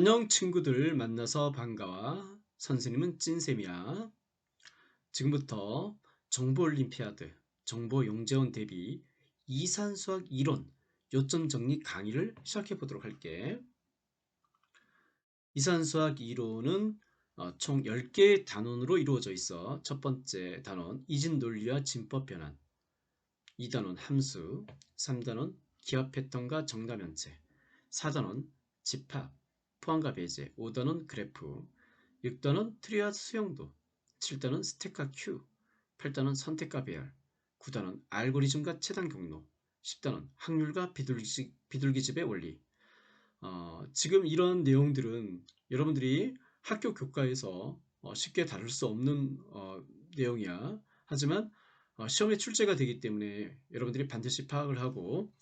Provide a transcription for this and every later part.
안녕 친구들 만나서 반가워. 선생님은 찐쌤이야. 지금부터 정보올림피아드, 정보용재원 대비 이산수학 이론 요점 정리 강의를 시작해 보도록 할게. 이산수학 이론은 어, 총 10개의 단원으로 이루어져 있어 첫 번째 단원 이진 논리와 진법 변환 2단원 함수 3단원 기하 패턴과 정답 연체 4단원 집합 포함과 배제 5단원 그래프 6단원 트리와 수용도 7단원 스택과 큐 8단원 선택과 배열 9단원 알고리즘과 체단 경로 10단원 확률과 비둘기, 비둘기집의 원리 어, 지금 이런 내용들은 여러분들이 학교 교과에서 어, 쉽게 다룰 수 없는 어, 내용이야. 하지만 어, 시험에 출제가 되기 때문에 여러분들이 반드시 파악을 하고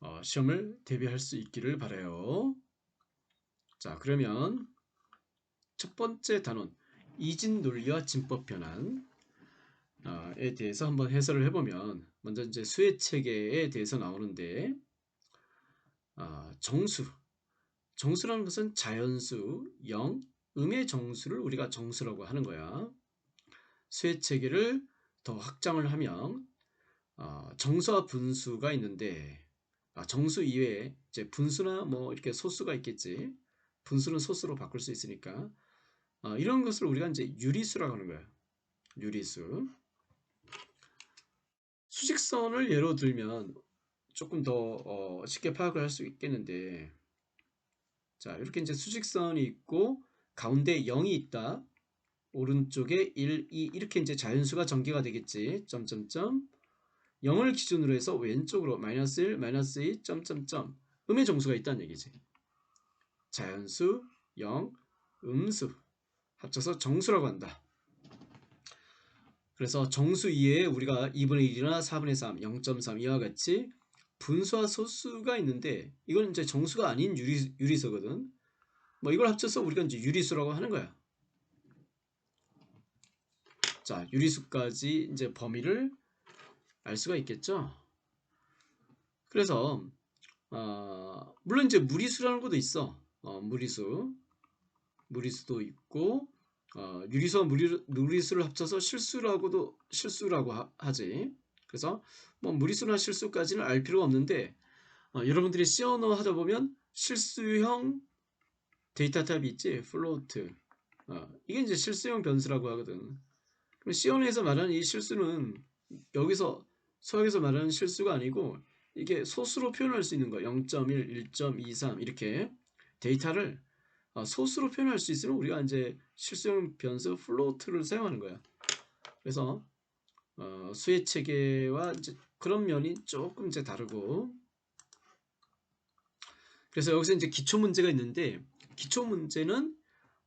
어, 시험을 대비할 수 있기를 바라요. 자, 그러면 첫 번째 단원 이진 논리와 진법 변환 에 대해서 한번 해설을 해보면 먼저 이제 수의 체계에 대해서 나오는데 어, 정수 정수라는 것은 자연수, 영, 음의 정수를 우리가 정수라고 하는 거야. 수의 체계를 더 확장을 하면 어, 정수와 분수가 있는데 아, 정수 이외에 이제 분수나 뭐 이렇게 소수가 있겠지. 분수는 소수로 바꿀 수 있으니까 어, 이런 것을 우리가 이제 유리수라고 하는 거야. 유리수. 수직선을 예로 들면 조금 더 어, 쉽게 파악을 할 수 있겠는데 자 이렇게 이제 수직선이 있고 가운데 0이 있다. 오른쪽에 1, 2 이렇게 이제 자연수가 전개가 되겠지. 점점점 0을 기준으로 해서 왼쪽으로 마이너스 1, 마이너스 2, 점점점 음의 정수가 있다는 얘기지. 자연수, 0, 음수 합쳐서 정수라고 한다. 그래서 정수 이외에 우리가 2분의 1이나 4분의 3, 0.3 이와 같이 분수와 소수가 있는데 이건 이제 정수가 아닌 유리, 유리수거든. 뭐 이걸 합쳐서 우리가 이제 유리수라고 하는 거야. 자, 유리수까지 이제 범위를 알 수가 있겠죠. 그래서 어, 물론 이제 무리수라는 것도 있어. 어, 무리수, 무리수도 있고 어, 유리수와 무리, 무리수를 합쳐서 실수라고도 실수라고 하, 지 그래서 뭐 무리수나 실수까지는 알 필요가 없는데 어, 여러분들이 언어 하다 보면 실수형 데이터 타입이 있지, 플로트. 어, 이게 이제 실수형 변수라고 하거든. 그럼 C 언어에서 말하는 이 실수는 여기서 수학에서 말하는 실수가 아니고 이게 소수로 표현할 수 있는 거 0.1, 1.23 이렇게 데이터를 어, 소수로 표현할 수 있으면 우리가 이제 실수형 변수 플로트를 사용하는 거야. 그래서 어, 수의 체계와 이제 그런 면이 조금 이제 다르고 그래서 여기서 이제 기초 문제가 있는데 기초 문제는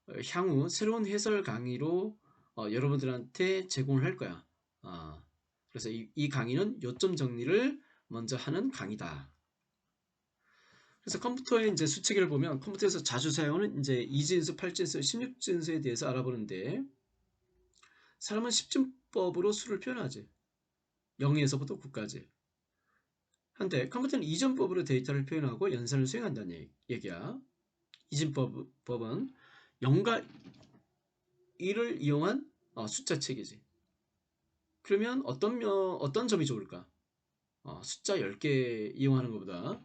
어, 향후 새로운 해설 강의로 어, 여러분들한테 제공을 할 거야. 어, 그래서 이, 이 강의는 요점 정리를 먼저 하는 강의다. 그래서 컴퓨터의 이제 수치기를 보면 컴퓨터에서 자주 사용하는 이제 이진수, 팔진수, 16진수에 대해서 알아보는데 사람은 10진법으로 수를 표현하지. 0에서부터 9까지. 한데 컴퓨터는 이전법으로 데이터를 표현하고 연산을 수행한다는 얘기야. 이진법은 0과 1을 이용한 어, 숫자 체계지. 그러면 어떤, 어떤 점이 좋을까? 어, 숫자 10개 이용하는 것보다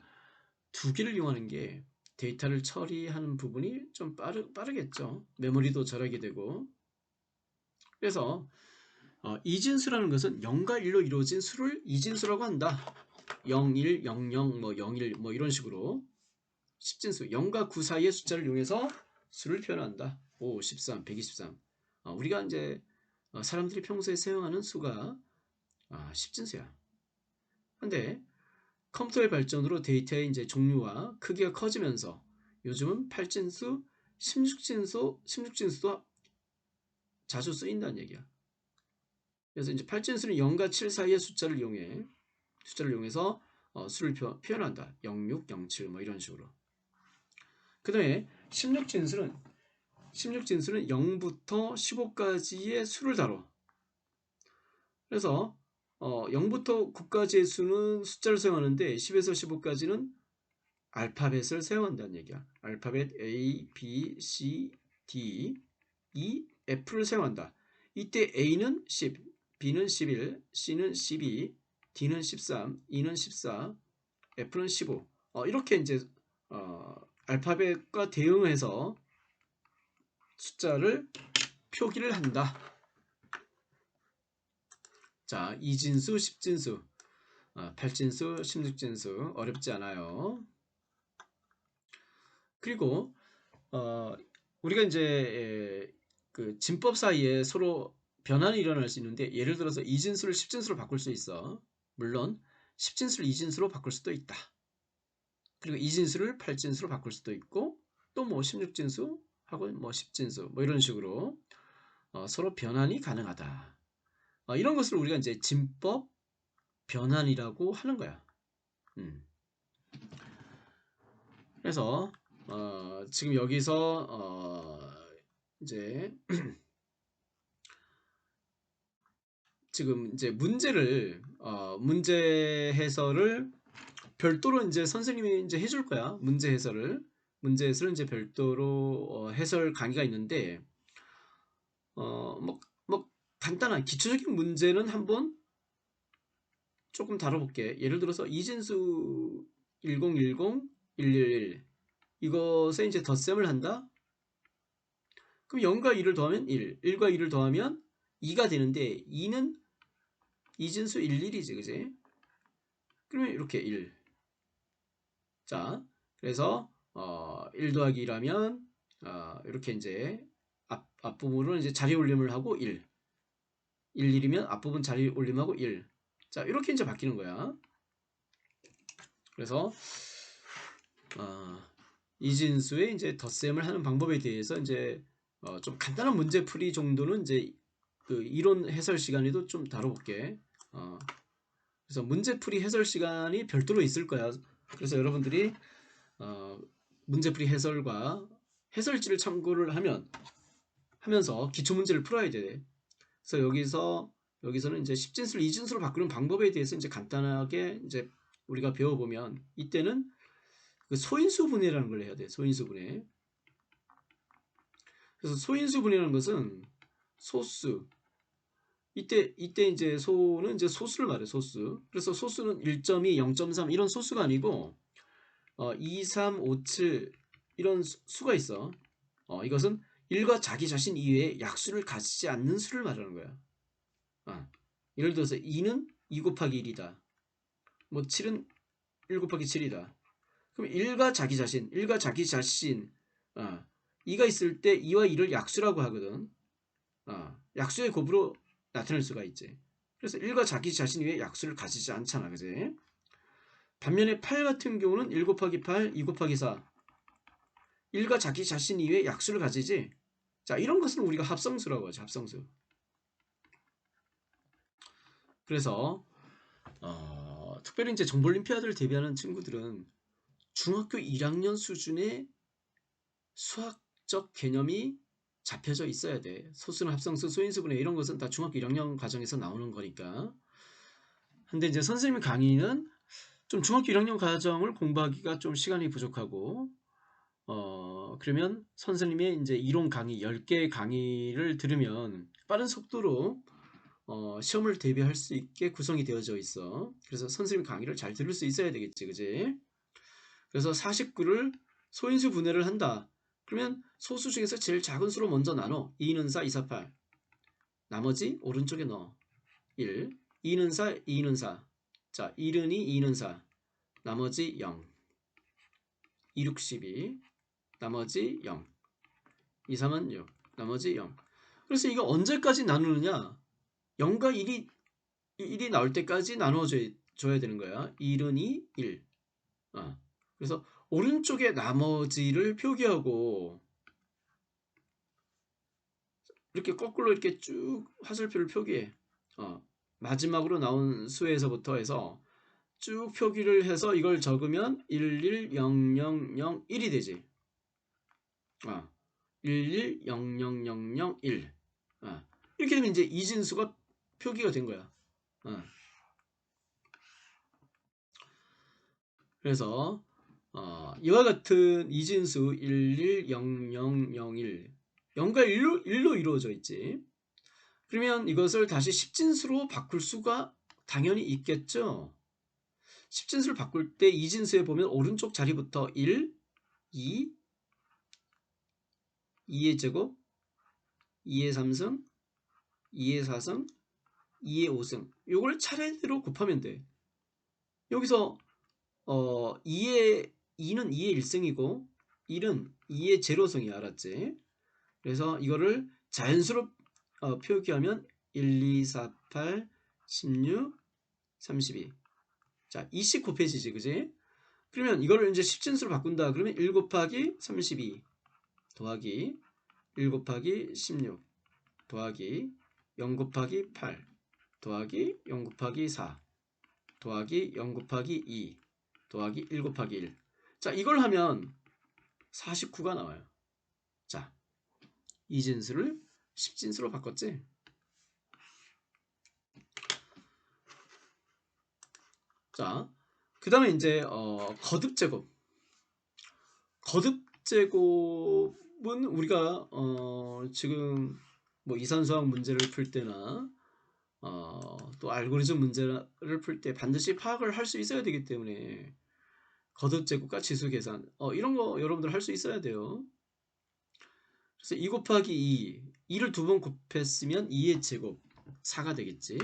두 개를 이용하는 게 데이터를 처리하는 부분이 좀 빠르, 빠르겠죠. 메모리도 절하게 되고. 그래서 어, 이진수라는 것은 0과 1로 이루어진 수를 이진수라고 한다. 0, 1, 0, 0, 뭐 0, 1, 뭐 이런 식으로 10진수 0과 9 사이의 숫자를 이용해서 수를 표현한다. 5, 13, 123. 어, 우리가 이제 어, 사람들이 평소에 사용하는 수가 아, 10진수야. 근데 컴퓨터의 발전으로 데이터의 이제 종류와 크기가 커지면서 요즘은 8진수, 16진수, 16진수도 자주 쓰인다는 얘기야. 그래서 이제 8진수는 0과 7 사이의 숫자를 이용해 숫자를 이용해서 어, 수를 표, 현한다 06, 07 뭐 이런 식으로. 그 다음에 16진수는 16진수는 0부터 15까지의 수를 다뤄. 그래서 어, 0부터 9까지의 수는 숫자를 사용하는데 10에서 15까지는 알파벳을 세운다는 얘기야. 알파벳 A, B, C, D, E, F를 세운다. 이때 A는 10, B는 11, C는 12, D는 13, E는 14, F는 15. 어, 이렇게 이제 어, 알파벳과 대응해서 숫자를 표기를 한다. 자, 이진수, 십진수, 어, 팔진수, 십육진수 어렵지 않아요. 그리고 어, 우리가 이제 에, 그 진법 사이에 서로 변환이 일어날 수 있는데 예를 들어서 이진수를 십진수로 바꿀 수 있어. 물론 십진수를 이진수로 바꿀 수도 있다. 그리고 이진수를 팔진수로 바꿀 수도 있고 또 뭐 십육진수 하고 뭐 십진수 뭐 이런 식으로 어, 서로 변환이 가능하다. 어, 이런 것을 우리가 이제 진법 변환이라고 하는 거야. 음. 그래서 어, 지금 여기서 어, 이제 지금 이제 문제를 어, 문제 해설을 별도로 이제 선생님이 이제 해줄 거야. 문제 해설을 문제 해설은 이제 별도로 어, 해설 강의가 있는데 어뭐 뭐 간단한 기초적인 문제는 한번 조금 다뤄볼게. 예를 들어서 이진수 1010 111 이것에 이제 덧셈을 한다. 그럼 0과 2를 더하면 1, 1과 2를 더하면 2가 되는데 2는 이진수 11이지, 그지? 그러면 이렇게 1. 자, 그래서 어, 1 더하기 2라면 어, 이렇게 이제 앞, 앞부분으로 이제 자리 올림을 하고 1. 1, 1이면 앞부분 자리 올림하고 1. 자, 이렇게 이제 바뀌는 거야. 그래서 어, 이진수의 이제 덧셈을 하는 방법에 대해서 이제 어, 좀 간단한 문제 풀이 정도는 이제 그 이론 해설 시간에도 좀 다뤄볼게. 어, 그래서 문제풀이 해설 시간이 별도로 있을 거야. 그래서 여러분들이 어, 문제풀이 해설과 해설지를 참고를 하면 하면서 기초 문제를 풀어야 돼. 그래서 여기서 여기서는 이제 십진수를 이진수로 바꾸는 방법에 대해서 이제 간단하게 이제 우리가 배워보면 이때는 그 소인수 분해라는 걸 해야 돼. 소인수 분해. 그래서 소인수 분해라는 것은 소수 이때 이때 이제 소는 이제 소수를 말해 소수. 그래서 소수는 1.2, 0.3 이런 소수가 아니고 어, 2, 3, 5, 7 이런 수, 가 있어. 어, 이것은 1과 자기 자신 이외에 약수를 가지지 않는 수를 말하는 거야. 어, 예를 들어서 2는 2 곱하기 1이다. 뭐 7은 1 곱하기 7이다. 그럼 1과 자기 자신, 1과 자기 자신, 어, 2가 있을 때 2와 2를 약수라고 하거든. 어, 약수의 곱으로 나타낼 수가 있지. 그래서 1과 자기 자신 위에 약수를 가지지 않잖아. 그지? 반면에 8 같은 경우는 1 곱하기 8, 2 곱하기 4. 1과 자기 자신 이외에 약수를 가지지. 자, 이런 것은 우리가 합성수라고 하죠. 합성수. 그래서 어, 특별히 이제 정보올림피아드를 대비하는 친구들은 중학교 1학년 수준의 수학적 개념이 잡혀져 있어야 돼. 소수는 합성수, 소인수분해 이런 것은 다 중학교 1학년 과정에서 나오는 거니까. 근데 이제 선생님 강의는 좀 중학교 1학년 과정을 공부하기가 좀 시간이 부족하고 어 그러면 선생님의 이제 이론 강의 10개 강의를 들으면 빠른 속도로 어 시험을 대비할 수 있게 구성이 되어져 있어. 그래서 선생님 강의를 잘 들을 수 있어야 되겠지. 그지? 그래서 49를 소인수 분해를 한다. 그러면 소수 중에서 제일 작은 수로 먼저 나눠 2는 4, 2, 4, 8 나머지 오른쪽에 넣어 1 2는 4, 2는 4 자, 1은 2, 2는 4 나머지 0 2, 6, 12 나머지 0 2, 3은 6 나머지 0 그래서 이거 언제까지 나누느냐? 0과 1이 1이 나올 때까지 나눠줘야 되는 거야. 1은 2, 1 어. 그래서 오른쪽에 나머지를 표기하고 이렇게 거꾸로 이렇게 쭉 화살표를 표기해. 어, 마지막으로 나온 수에서부터 해서 쭉 표기를 해서 이걸 적으면 110001이 되지. 어, 110001. 어, 이렇게 되면 이제 이진수가 표기가 된 거야. 어. 그래서 어, 이와 같은 이진수 110001 0과 1로, 1로 이루어져 있지. 그러면 이것을 다시 10진수로 바꿀 수가 당연히 있겠죠. 10진수를 바꿀 때 이진수에 보면 오른쪽 자리부터 1, 2, 2의 제곱, 2의 3승, 2의 4승, 2의 5승 요걸 차례대로 곱하면 돼. 여기서 어 2의 2는 2의 1승이고 1은 2의 제로승이 알았지? 그래서 이거를 자연수로 어, 표기 하면 1, 2, 4, 8, 16, 32. 자, 2씩 곱해지지, 그지? 그러면 이거를 이제 10진수로 바꾼다. 그러면 1 곱하기 32 더하기 1 곱하기 16 더하기 0 곱하기 8 더하기 0 곱하기 4 더하기 0 곱하기 2 더하기 1 곱하기 1. 자, 이걸 하면 49가 나와요. 자, 이 진수를 10진수로 바꿨지? 자, 그 다음에 이제 어, 거듭 제곱. 거듭 제곱은 우리가 어, 지금 뭐 이산수학 문제를 풀 때나 어, 또 알고리즘 문제를 풀 때 반드시 파악을 할 수 있어야 되기 때문에 거듭 제곱과 지수 계산 어, 이런 거 여러분들 할 수 있어야 돼요. 그래서 2 곱하기 2 2를 두 번 곱했으면 2의 제곱 4가 되겠지.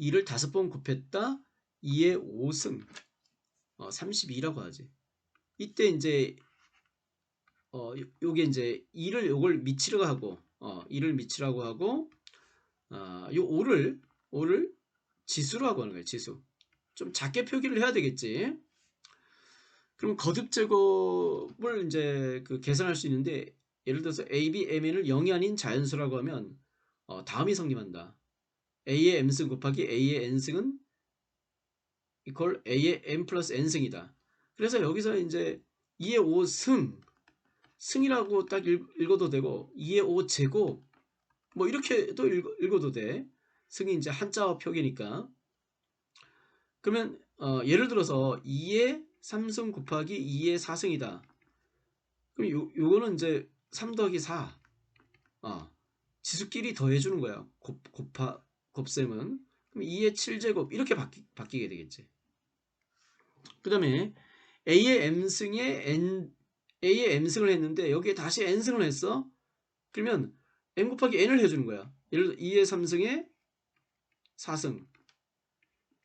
2를 다섯 번 곱했다 2의 5승 어, 32라고 하지. 이때 이제 어 요게 이제 2를 요걸 미치라고 하고 어 2를 미치라고 하고 어, 요 5를 5를 지수로 하고 하는 거예요. 지수. 좀 작게 표기를 해야 되겠지. 그럼 거듭 제곱을 이제 그 계산할 수 있는데 예를 들어서 a, b, mn을 0이 아닌 자연수라고 하면 어, 다음이 성립한다. a의 m승 곱하기 a의 n승은 이퀄 a의 m 플러스 n승이다. 그래서 여기서 이제 2의 5승 승이라고 딱 읽, 어도 되고 2의 5 제곱 뭐 이렇게 또 읽, 어도 돼. 승이 이제 한자어 표기니까. 그러면 어, 예를 들어서 2의 3승 곱하기 2의 4승이다. 그럼 요, 요거는 이제 3 더하기 4. 어, 지수끼리 더해주는 거야. 곱, 곱하, 곱셈은. 그럼 2의 7제곱 이렇게 바뀌, 바뀌게 되겠지. 그 다음에 A의 M승에 N, A의 M승을 했는데 여기에 다시 N승을 했어. 그러면 M 곱하기 N을 해주는 거야. 예를 들어 2의 3승에 4승.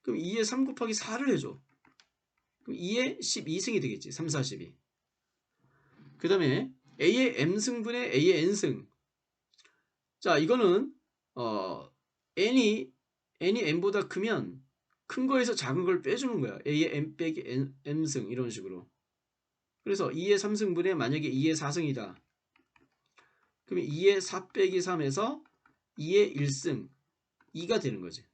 그럼 2의 3 곱하기 4를 해줘. 그럼 2의 12승이 되겠지. 3, 4, 12. 그 다음에 A의 M승분의 A의 N승. 자, 이거는 어, N이 N이 M보다 크면 큰 거에서 작은 걸 빼주는 거야. A의 M 빼기 N, M승 이런 식으로. 그래서 2의 3승분의 만약에 2의 4승이다. 그러면 2의 4 빼기 3에서 2의 1승 2가 되는 거지.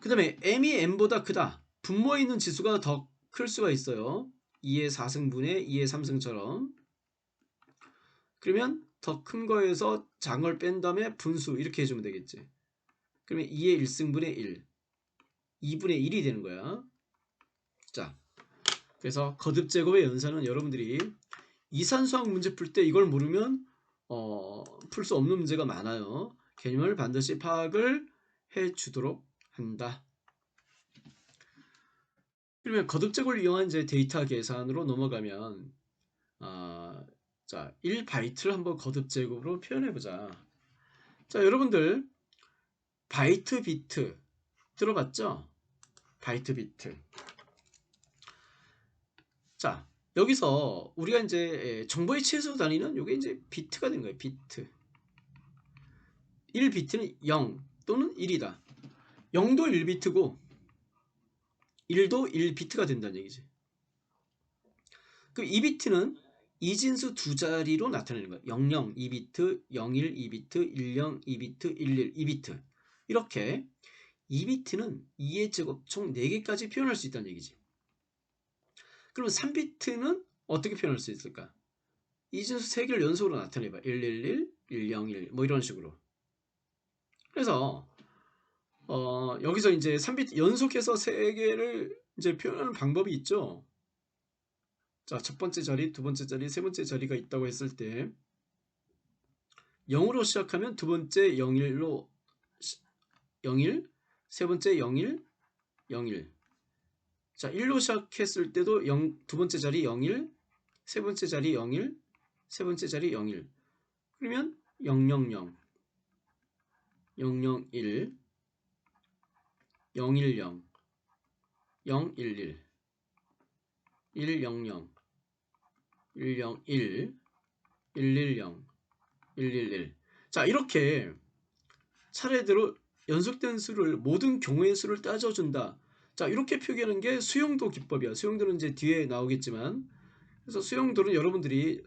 그 다음에 m이 m보다 크다. 분모에 있는 지수가 더 클 수가 있어요. 2의 4승분의 2의 3승처럼. 그러면 더 큰 거에서 장을 뺀 다음에 분수 이렇게 해주면 되겠지. 그러면 2의 1승분의 1. 2분의 1이 되는 거야. 자, 그래서 거듭 제곱의 연산은 여러분들이 이산수학 문제 풀 때 이걸 모르면 어, 풀 수 없는 문제가 많아요. 개념을 반드시 파악을 해 주도록 한다. 그러면 거듭 제곱을 이용한 이제 데이터 계산으로 넘어가면 어, 자 1바이트를 한번 거듭 제곱으로 표현해 보자. 자 여러분들 바이트 비트 들어봤죠? 바이트 비트. 자 여기서 우리가 이제 정보의 최소 단위는 이게 이제 비트가 된 거예요. 비트. 1비트는 0 또는 1이다. 0도 1비트고 1도 1비트가 된다는 얘기지. 그럼 2비트는 이진수 두 자리로 나타내는 거야. 00, 2비트, 01, 2비트, 10, 2비트, 11, 2비트. 이렇게 2비트는 2의 제곱 총 4개까지 표현할 수 있다는 얘기지. 그러면 3비트는 어떻게 표현할 수 있을까? 이진수 3개를 연속으로 나타내봐. 111, 101, 뭐 이런 식으로. 그래서 어, 여기서 이제 3비트 연속해서 3개를 이제 표현하는 방법이 있죠. 자, 첫 번째 자리, 두 번째 자리, 세 번째 자리가 있다고 했을 때 0으로 시작하면 두 번째 01로 01, 세 번째 01, 01. 자, 1로 시작했을 때도 0, 두 번째 자리 01, 세 번째 자리 01, 세 번째 자리 01. 그러면 000, 001, 010, 011, 100, 101, 110, 111. 자, 이렇게 차례대로 연속된 수를 모든 경우의 수를 따져준다. 자, 이렇게 표기하는 게 수용도 기법이야. 수용도는 이제 뒤에 나오겠지만, 그래서 수용도는 여러분들이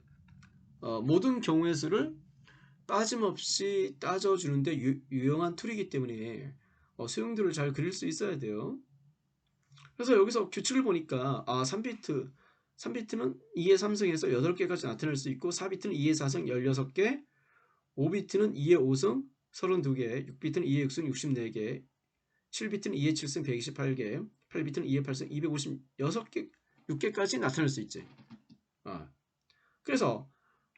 어, 모든 경우의 수를 빠짐없이 따져주는데 유, 유용한 툴이기 때문에 어, 수용도를 잘 그릴 수 있어야 돼요. 그래서 여기서 규칙을 보니까 아 3비트 3비트는 2의 3승에서 8개까지 나타낼 수 있고 4비트는 2의 4승 16개 5비트는 2의 5승 32개 6비트는 2의 6승 64개 7비트는 2의 7승 128개 8비트는 2의 8승 256개 6개까지 나타낼 수 있지 어. 그래서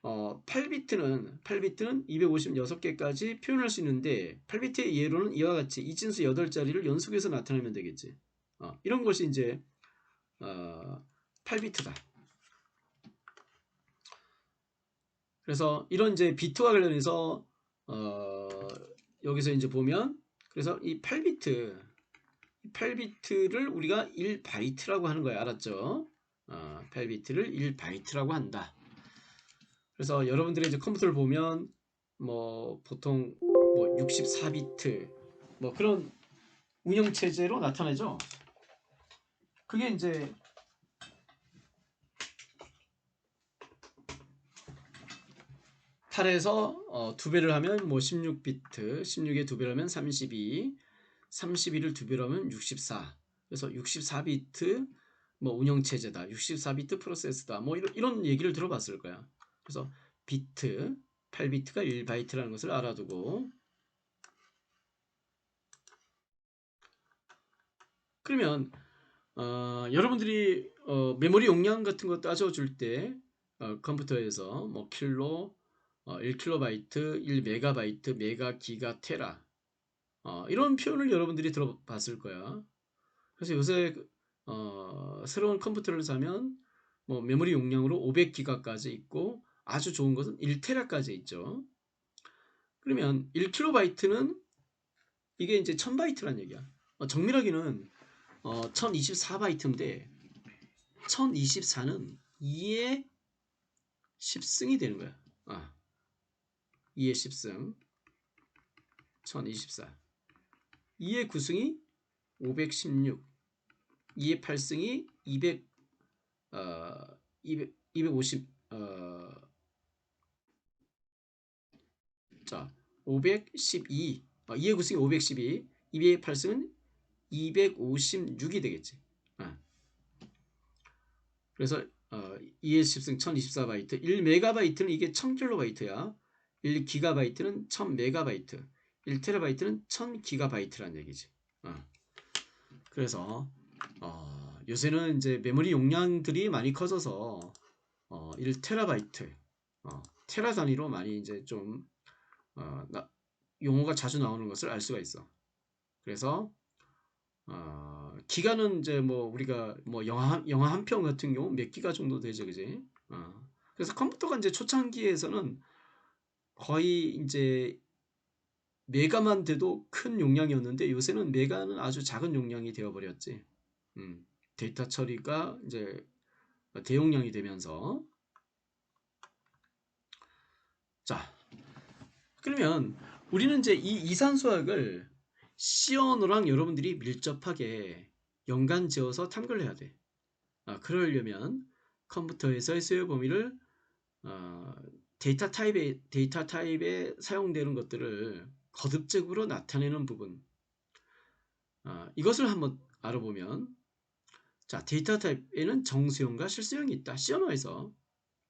어, 8비트는 8비트는 256개까지 표현할 수 있는데 8비트의 예로는 이와 같이 이진수 8자리를 연속해서 나타내면 되겠지 어, 이런 것이 이제 어, 8비트다. 그래서 이런 이제 비트와 관련해서 어, 여기서 이제 보면 그래서 이 8비트 8비트를 우리가 1바이트라고 하는 거야 알았죠? 어, 8비트를 1바이트라고 한다. 그래서 여러분들이 이제 컴퓨터를 보면 뭐 보통 뭐 64비트 뭐 그런 운영 체제로 나타내죠. 그게 이제 팔에서 어, 두 배를 하면 뭐 16비트, 16에 두 배를 하면 32, 32를 두 배로 하면 64. 그래서 64비트 뭐 운영 체제다. 64비트 프로세스다. 뭐 이런, 이런 얘기를 들어봤을 거야. 그래서 비트, 8비트가 1바이트라는 것을 알아두고 그러면 어, 여러분들이 어, 메모리 용량 같은 거 따져줄 때 어, 컴퓨터에서 뭐 킬로, 어, 1킬로바이트, 1메가바이트, 메가, 기가, 테라 어, 이런 표현을 여러분들이 들어봤을 거야. 그래서 요새 어, 새로운 컴퓨터를 사면 뭐 메모리 용량으로 500기가까지 있고 아주 좋은 것은 1테라까지 있죠. 그러면 1킬로바이트는 이게 이제 1000바이트란 얘기야. 어, 정밀하게는 어, 1024바이트인데 1024는 2의 10승이 되는 거야. 아, 2의 10승 1024 2의 9승이 516 2의 8승이 200 어, 200, 250 어, 자, 512 어, 2의 9승이 512 2의 8승은 256이 되겠지. 아. 그래서 어, 2의 10승 1024바이트 1메가바이트는 이게 1000킬로바이트야. 1기가바이트는 1000메가바이트 1테라바이트는 1000기가바이트란 얘기지. 어. 그래서 어, 요새는 이제 메모리 용량들이 많이 커져서 어, 1테라바이트 어, 테라 단위로 많이 이제 좀 어, 나, 용어가 자주 나오는 것을 알 수가 있어. 그래서 어, 기간은 이제 뭐 우리가 뭐 영화 영화 한 편 같은 경우 몇 기가 정도 되죠, 그지? 어. 그래서 컴퓨터가 이제 초창기에서는 거의 이제 메가만 돼도 큰 용량이었는데 요새는 메가는 아주 작은 용량이 되어버렸지. 음, 데이터 처리가 이제 대용량이 되면서 자 그러면 우리는 이제 이 이산수학을 C 언어랑 여러분들이 밀접하게 연관 지어서 탐구를 해야 돼. 아, 그러려면 컴퓨터에서의 수요 범위를 어, 데이터 타입에 데이터 타입에 사용되는 것들을 거듭적으로 나타내는 부분. 어, 이것을 한번 알아보면 자 데이터 타입에는 정수형과 실수형이 있다. 언어에서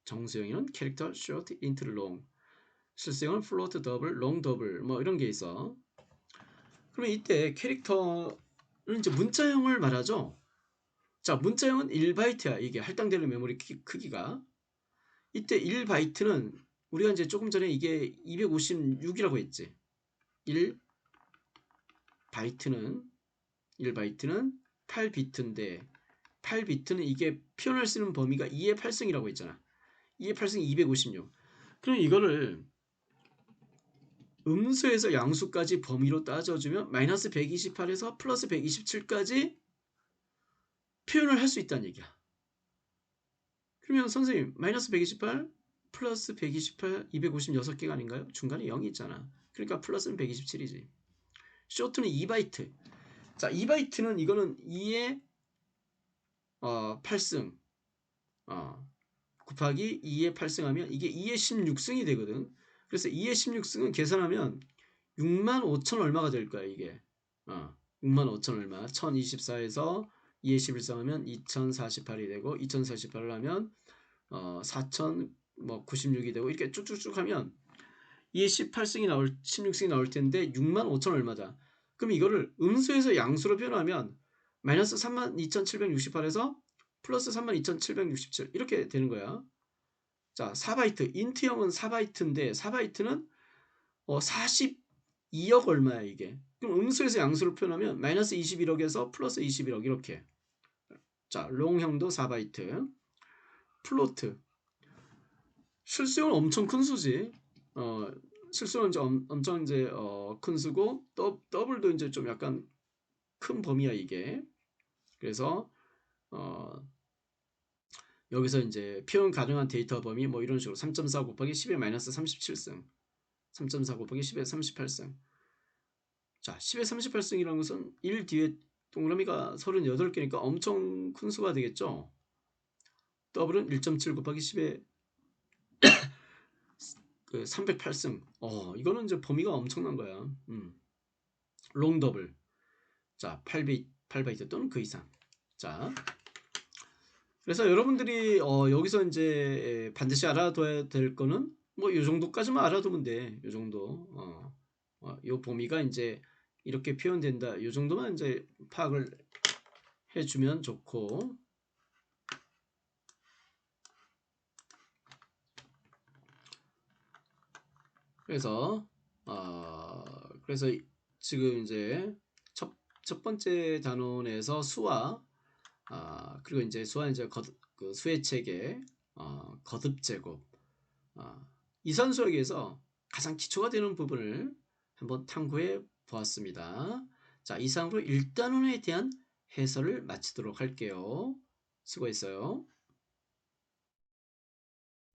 정수형에는 캐릭터, short, int, long, 실수형은 float, double, long, double 뭐 이런 게 있어. 그러면 이때 캐릭터는 이제 문자형을 말하죠. 자, 문자형은 1바이트야. 이게 할당되는 메모리 키- 크기가. 이때 1바이트는 우리가 이제 조금 전에 이게 256이라고 했지. 1 바이트는 1 바이트는 8비트인데 8비트는 이게 표현할 수 있는 범위가 2의 8승이라고 했잖아. 2의 8승 256. 그럼 이거를 음수에서 양수까지 범위로 따져주면 마이너스 128에서 플러스 127까지 표현을 할 수 있다는 얘기야. 그러면 선생님 마이너스 128 플러스 128 256개가 아닌가요? 중간에 0이 있잖아. 그러니까 플러스는 127이지. 쇼트는 2바이트. 자, 2바이트는 이거는 2의 어, 8승 어, 곱하기 2의 8승하면 이게 2의 16승이 되거든. 그래서 2의 16승은 계산하면 6만 5천 얼마가 될 거야 이게. 어, 6만 5천 얼마. 1024에서 2의 11승 하면 2048이 되고 2048을 하면 어, 4096이 되고 이렇게 쭉쭉쭉 하면 2의 18승이 나올 16승이 나올 텐데 6만 5천 얼마다. 그럼 이거를 음수에서 양수로 표현하면 마이너스 32,768에서 플러스 32,767 이렇게 되는 거야. 자, 4바이트. 인트형은 4바이트인데 4바이트는 어, 42억 얼마야 이게. 그럼 음수에서 양수로 표현하면 마이너스 21억에서 플러스 21억 이렇게. 자, 롱형도 4바이트. 플로트. 실수는 엄청 큰 수지. 어, 실수는 이제 엄, 엄청 이제 어, 큰 수고 더, 더블도 이제 좀 약간 큰 범위야 이게. 그래서 어, 여기서 이제 표현 가능한 데이터 범위 뭐 이런 식으로 3.4 곱하기 10의 마이너스 37승 3.4 곱하기 10의 38승 자 10의 38승이라는 것은 1 뒤에 동그라미가 38개니까 엄청 큰 수가 되겠죠? 더블은 1.7 곱하기 10의 그 308승. 어 이거는 이제 범위가 엄청난 거야. 음. 롱 더블. 자 8비 8바이트 또는 그 이상. 자. 그래서 여러분들이 어, 여기서 이제 반드시 알아둬야 될 거는 뭐 이 정도까지만 알아두면 돼. 이 정도. 어, 어, 요 범위가 이제 이렇게 표현된다. 이 정도만 이제 파악을 해주면 좋고. 그래서 어, 그래서 지금 이제 첫, 첫 번째 단원에서 수와 아, 그리고 이제 수와 이제 거듭, 그 수의 체계, 어, 거듭 제곱, 어, 이산수학에서 가장 기초가 되는 부분을 한번 탐구해 보았습니다. 자, 이상으로 1단원에 대한 해설을 마치도록 할게요. 수고했어요.